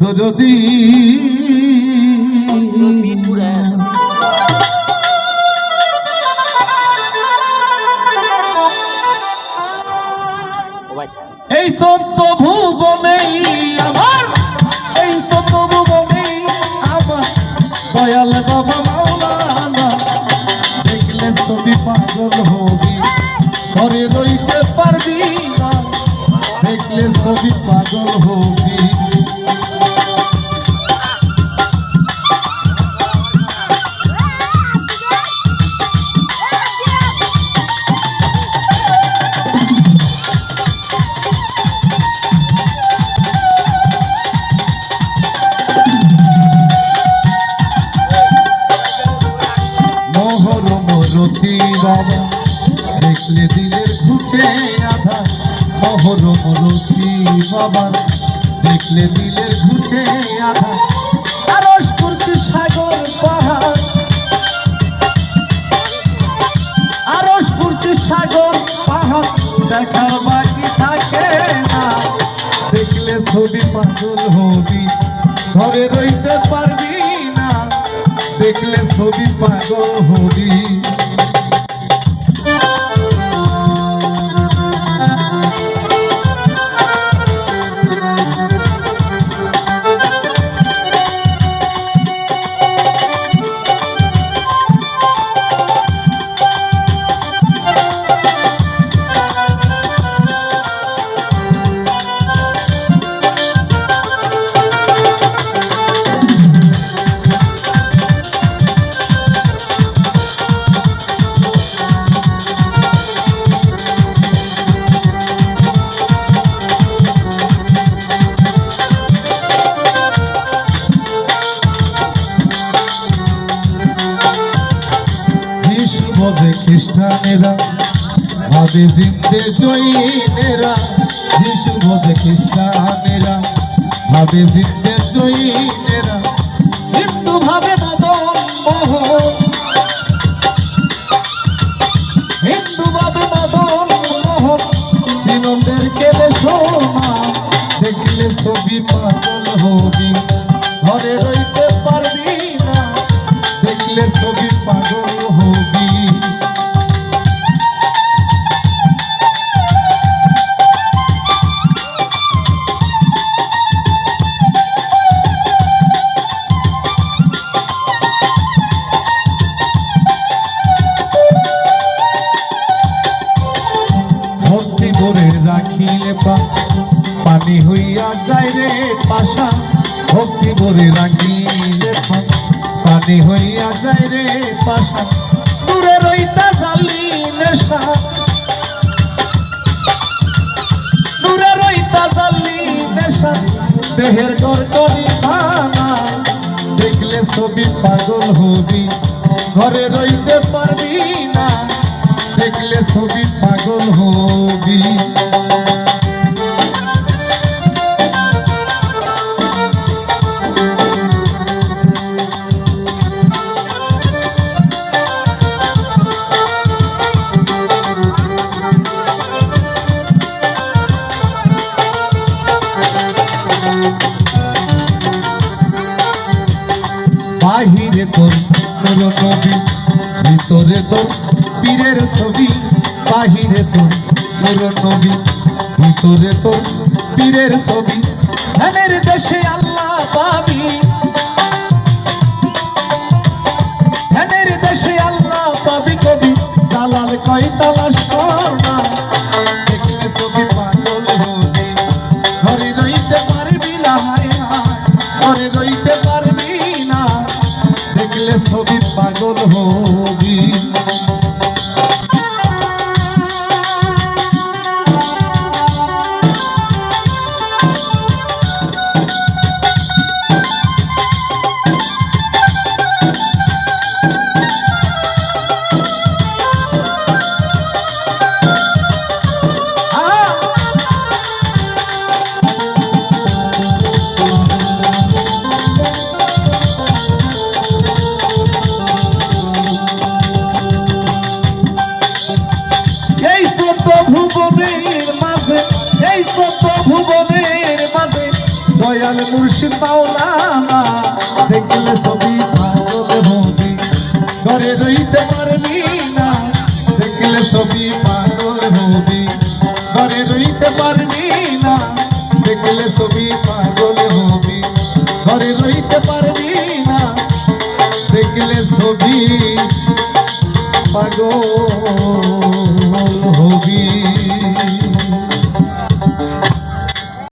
ওদ যদি এই সত্য ভুবনেই আমার, এই সত্য ভুবনেই আমার দয়াল বাবা মাওলানা, দেখলে ছবি পাগল হবি, ঘরে রইতে পারবি না, দেখলে ছবি পাগল হবি। বাবা দেখলে দিলের ঘুচে আধা। মোহর মরতি বাবা দেখলে দিলের ঘুচে আধা। আরস করছি সাগর পাহাড়। আরস করছি সাগর পাহাড়। দেখার বাকি থাকে না। দেখলে ছবি পাগল হবি। ঘরে রইতে পারবি না। দেখলে ছবি পাগল হবি। বোঝে খ্রিস্টানেরা ভাবে জিন্দে জয়ীনেরা যিশু বোঝে খ্রিস্টানেরা ভাবে জিন্দে জয়ীনেরা হিন্দু ভাবে ছবি পাগল হবি। ঘরে হইয়া যায় রে পাশা। ভক্তি ভরে রাখিলে পানি হইয়া যায় রে পাশা। দূরে রইতা জালি নেশা। দূরে রইতা জালি নেশা। দেহের গর করি থানা দেখলে ছবি পাগল হবি। ঘরে রইতে পারবি না। দেখলে ছবি পাগল হবি। নবী ভিতরে তো পীরের ছবি, বাহিরে তো তোর নবী। ভিতরে তো পীরের ছবি ধানের দেশে আল্লাহ পাবি। ধানের দেশে আল্লাহ পাবি কবি, জালাল কয় ছবি পাগল হবি। ভুবনের মাঝে, এই ছোট ভুবনের মাঝে। দয়াল মুর্শিদ মাওলানা, দেখলে ছবি পাগল হবি। ঘরে রইতে পারবি না, দেখলে ছবি পাগল হবি। ঘরে রইতে পারবি না, দেখলে ছবি পাগল হবি। ঘরে রইতে পারবি না, দেখলে ছবি পাগল। ভোগী